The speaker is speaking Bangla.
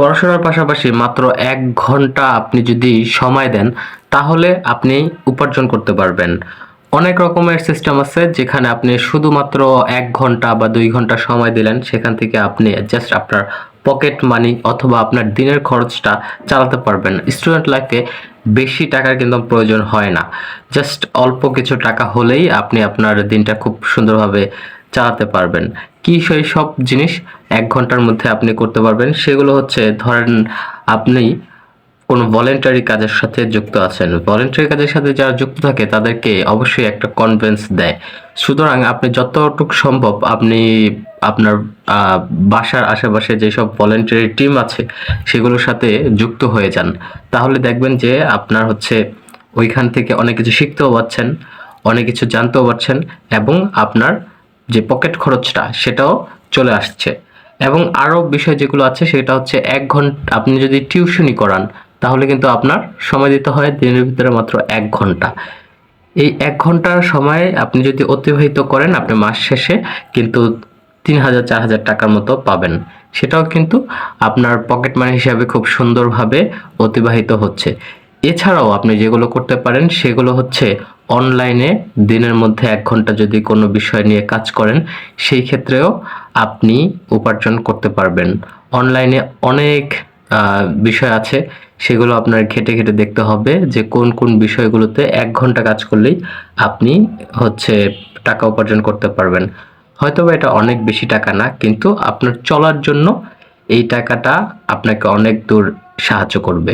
পড়াশোনার পাশাপাশি মাত্র এক ঘণ্টা আপনি যদি সময় দেন, তাহলে আপনি উপার্জন করতে পারবেন। অনেক রকমের সিস্টেম আছে যেখানে আপনি শুধুমাত্র এক ঘণ্টা বা দুই ঘণ্টা সময় দিলেন, সেখান থেকে আপনি জাস্ট আপনার পকেট মানি অথবা আপনার দিনের খরচটা চালাতে পারবেন। স্টুডেন্ট লাইফে বেশি টাকার কিন্তু প্রয়োজন হয় না। জাস্ট অল্প কিছু টাকা হলেই আপনি আপনার দিনটা খুব সুন্দরভাবে চালাতে পারবেন। কি সেই সব জিনিস? এক ঘণ্টার মধ্যে আপনি করতে পারবেন। সেগুলো হচ্ছে, ধরেন আপনি কোনো ভলেন্টারি কাজের সাথে যুক্ত আছেন। ভলেন্টারি কাজের সাথে যারা যুক্ত থাকে, তাদেরকে অবশ্যই একটা কনভেন্স দেয়। সুতরাং আপনি যতটুকু সম্ভব আপনি আপনার বাসার আশেপাশে যেসব ভলেন্টারি টিম আছে, সেগুলোর সাথে যুক্ত হয়ে যান। তাহলে দেখবেন যে আপনার হচ্ছে ওইখান থেকে অনেক কিছু শিখতেও পারছেন, অনেক কিছু জানতেও পারছেন এবং আপনার যে পকেট খরচটা, সেটাও চলে আসছে। এবং আরও বিষয় যেগুলো আছে, সেটা হচ্ছে এক ঘণ্টা, আপনি যদি টিউশনি করান, তাহলে কিন্তু আপনার সময় দিতে হয় দিনের ভিতরে মাত্র এক ঘণ্টা। এই এক ঘণ্টার সময় আপনি যদি অতিবাহিত করেন, আপনি মাস শেষে কিন্তু তিন হাজার, চার হাজার টাকার মতো পাবেন। সেটাও কিন্তু আপনার পকেট মানি হিসাবে খুব সুন্দরভাবে অতিবাহিত হচ্ছে। এছাড়াও আপনি যেগুলো করতে পারেন, সেগুলো হচ্ছে অনলাইনে দিনের মধ্যে এক ঘণ্টা যদি কোনো বিষয় নিয়ে কাজ করেন, সেই ক্ষেত্রেও আপনি উপার্জন করতে পারবেন। অনলাইনে অনেক বিষয় আছে, সেগুলো আপনার ঘেটে ঘেটে দেখতে হবে যে কোন কোন বিষয়গুলোতে এক ঘণ্টা কাজ করলেই আপনি হচ্ছে টাকা উপার্জন করতে পারবেন। হয়তোবা এটা অনেক বেশি টাকা না, কিন্তু আপনার চলার জন্য এই টাকাটা আপনাকে অনেক দূর সাহায্য করবে।